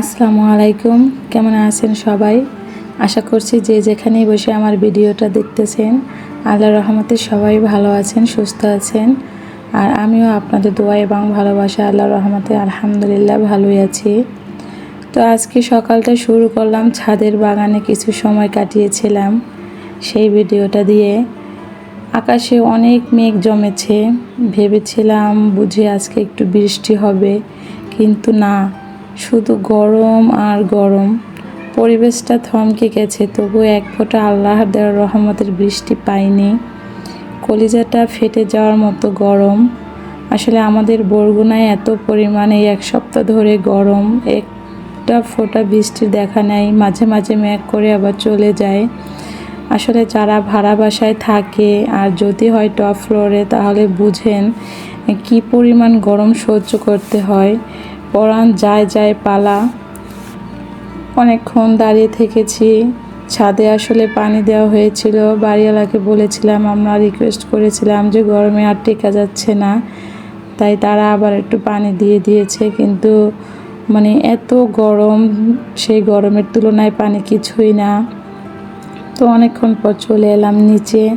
আসসালামু আলাইকুম। কেমন আছেন সবাই? আশা করছি যে যেখানেই বসে আমার ভিডিওটা দেখতেছেন আল্লাহ রহমতে সবাই ভালো আছেন, সুস্থ আছেন। আর আমিও আপনাদের দোয়া এবং ভালোবাসা আল্লাহ রহমতে আলহামদুলিল্লাহ ভালোই আছি। তো আজকে সকালটা শুরু করলাম, ছাদের বাগানে কিছু সময় কাটিয়েছিলাম। সেই ভিডিওটা দিয়ে আকাশে অনেক মেঘ জমেছে। ভেবেছিলাম বুঝে আজকে একটু বৃষ্টি হবে, কিন্তু না। শুধু গরম আর গরম। পরিবেশটা থমকে গেছে, তবু এক ফোঁটা আল্লাহ দেওয়ার রহমতের বৃষ্টি পাইনি। কলিজাটা ফেটে যাওয়ার মতো গরম। আসলে আমাদের বরগুনায় এত পরিমাণে এক সপ্তাহ ধরে গরম। একটা ফোঁটা বৃষ্টির দেখা নেই, মাঝে মাঝে মেঘ করে আবার চলে যায়। আসলে যারা ভাড়া বাসায় থাকে আর যদি হয় টপ ফ্লোরে, তাহলে বুঝেন কি পরিমাণ গরম সহ্য করতে হয়। পরাণ যায় যায় পালা। অনেকক্ষণ দাঁড়িয়ে থেকেছি। ছাদে আসলে পানি দেওয়া হয়েছিল। বাড়িওয়ালাকে বলেছিলাম, আমরা রিকোয়েস্ট করেছিলাম যে গরমে আর টেকা যাচ্ছে না। তাই তারা আবার একটু পানি দিয়ে দিয়েছে। কিন্তু মানে এত গরম, সেই গরমের তুলনায় পানি কিছুই না। তো অনেকক্ষণ পর চলে এলাম নিচে।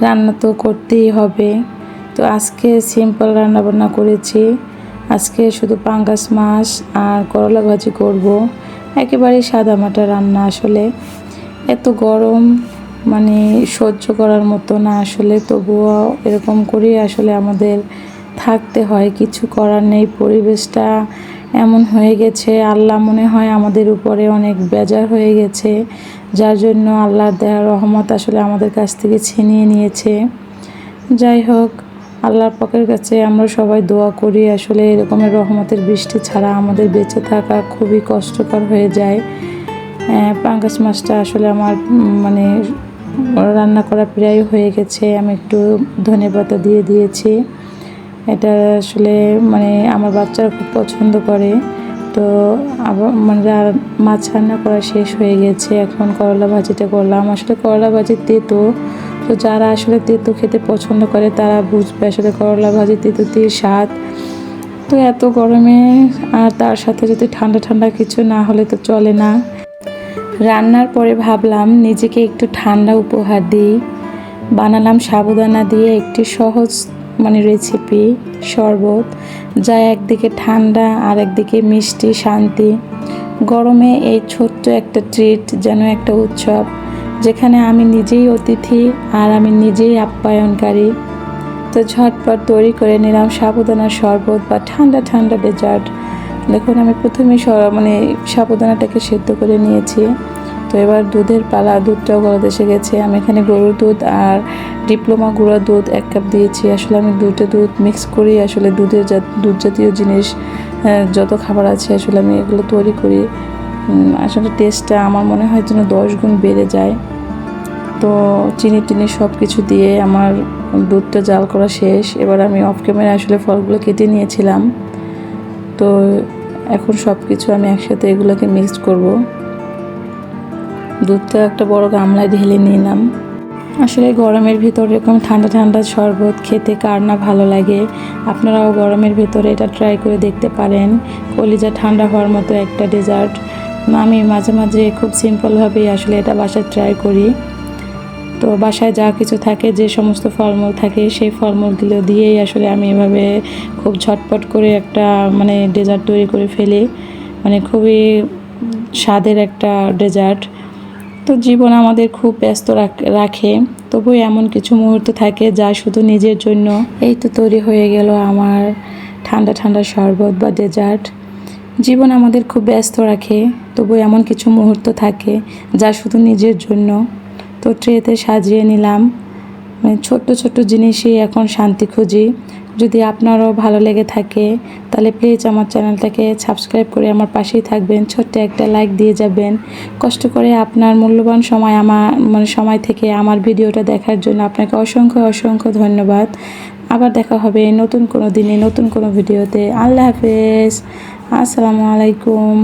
রান্না তো করতেই হবে। তো আজকে সিম্পল রান্নাবান্না করেছি। আজকে শুধু পাঙ্গাস মাছ আর করলা ভাজি করব। একেবারেই সাদা মাটা রান্না আসলে। এত গরম মানে সহ্য করার মতো না আসলে, তবুও এরকম করেই আসলে আমাদের থাকতে হয়। কিছু করার নেই, পরিবেশটা এমন হয়ে গেছে। আল্লাহ মনে হয় আমাদের উপরে অনেক বেজার হয়ে গেছে, যার জন্য আল্লাহ দেয়ার রহমত আসলে আমাদের কাছ থেকে ছিনিয়ে নিয়েছে। যাই হোক আল্লাহর পাকের কাছে আমরা সবাই দোয়া করি। আসলে এরকমের রহমতের বৃষ্টি ছাড়া আমাদের বেঁচে থাকা খুবই কষ্টকর হয়ে যায়। পাঙ্গাস মাছটা আসলে আমার মানে রান্না করা প্রায় হয়ে গেছে। আমি একটু ধনে পাতা দিয়ে দিয়েছি। এটা আসলে মানে আমার বাচ্চারা খুব পছন্দ করে। তো আবার মানে মাছ রান্না করা শেষ হয়ে গেছে। এখন করলা ভাজিটা করলাম। আসলে করলা ভাজি তেতো তো যারা আসলে তেতো খেতে পছন্দ করে, তারা বুঝবে আসলে করলা ভাজি তেঁতুতির স্বাদ। তো এত গরমে আর তার সাথে যদি ঠান্ডা ঠান্ডা কিছু না হলে তো চলে না। রান্নার পরে ভাবলাম নিজেকে একটু ঠান্ডা উপহার দিই। বানালাম সাবুদানা দিয়ে একটি সহজ মানে রেসিপি শরবত, যা একদিকে ঠান্ডা আর একদিকে মিষ্টি, শান্তি। গরমে এই ছোট্ট একটা ট্রিট যেন একটা উৎসব। যেখানে আমি নিজেই অতিথি আর আমি নিজেই আপ্যায়নকারী। তো ঝটপট তৈরি করে নিলাম সাবুদানার শরবত বা ঠান্ডা ঠান্ডা ডেজার্ট। দেখুন, আমি প্রথমে মানে সাবুদানাটাকে সেদ্ধ করে নিয়েছি। তো এবার দুধের পালা, দুধটাও গলাতে এসে গেছে আমি এখানে গরুর দুধ আর ডিপ্লোমা গুঁড়া দুধ এক কাপ দিয়েছি। আসলে আমি দুটো দুধ মিক্স করি। আসলে দুধের দুধ জাতীয় জিনিস যত খাবার আছে, আসলে আমি এগুলো তৈরি করি। আসলে টেস্টটা আমার মনে হয় যেন দশ গুণ বেড়ে যায়। তো চিনি টিনি সব কিছু দিয়ে আমার দুধটা জাল করা শেষ। এবার আমি অফ ক্যামেরা আসলে ফলগুলো কেটে নিয়েছিলাম। তো এখন সব কিছু আমি একসাথে এগুলোকে মিক্স করব। দুধটা একটা বড় গামলায় ঢেলে নিলাম। আসলে গরমের ভিতর এরকম ঠান্ডা ঠান্ডা শরবত খেতে কার না ভালো লাগে। আপনারাও গরমের ভিতরে এটা ট্রাই করে দেখতে পারেন। কলিজা ঠান্ডা হওয়ার মতো একটা ডেজার্ট আমি মাঝে মাঝে খুব সিম্পলভাবেই আসলে এটা বাসায় ট্রাই করি। তো বাসায় যা কিছু থাকে, যে সমস্ত ফলমূল থাকে, সেই ফলমূলগুলো দিয়েই আসলে আমি এভাবে খুব ঝটপট করে একটা মানে ডেজার্ট তৈরি করে ফেলি। মানে খুবই স্বাদের একটা ডেজার্ট তো জীবন আমাদের খুব ব্যস্ত রাখে তবু এমন কিছু মুহূর্ত থাকে যা শুধু নিজের জন্য। এই তো তৈরি হয়ে গেল আমার ঠান্ডা ঠান্ডা শরবত বা ডেজার্ট জীবন আমাদের খুব ব্যস্ত রাখে, তবু এমন কিছু মুহূর্ত থাকে যা শুধু নিজের জন্য। তো ট্রেতে সাজিয়ে নিলাম। মানে ছোট্ট ছোট্ট জিনিসই এখন শান্তি খুঁজি। যদি আপনারও ভালো লেগে থাকে, তাহলে প্লিজ আমার চ্যানেলটাকে সাবস্ক্রাইব করে আমার পাশেই থাকবেন। ছোট্ট একটা লাইক দিয়ে যাবেন। কষ্ট করে আপনার মূল্যবান সময় আমার মানে সময় থেকে আমার ভিডিওটা দেখার জন্য আপনাকে অসংখ্য অসংখ্য ধন্যবাদ। আবার দেখা হবে নতুন কোনো দিনে, নতুন কোনো ভিডিওতে। আল্লাহ হাফেজ। আসসালামু আলাইকুম।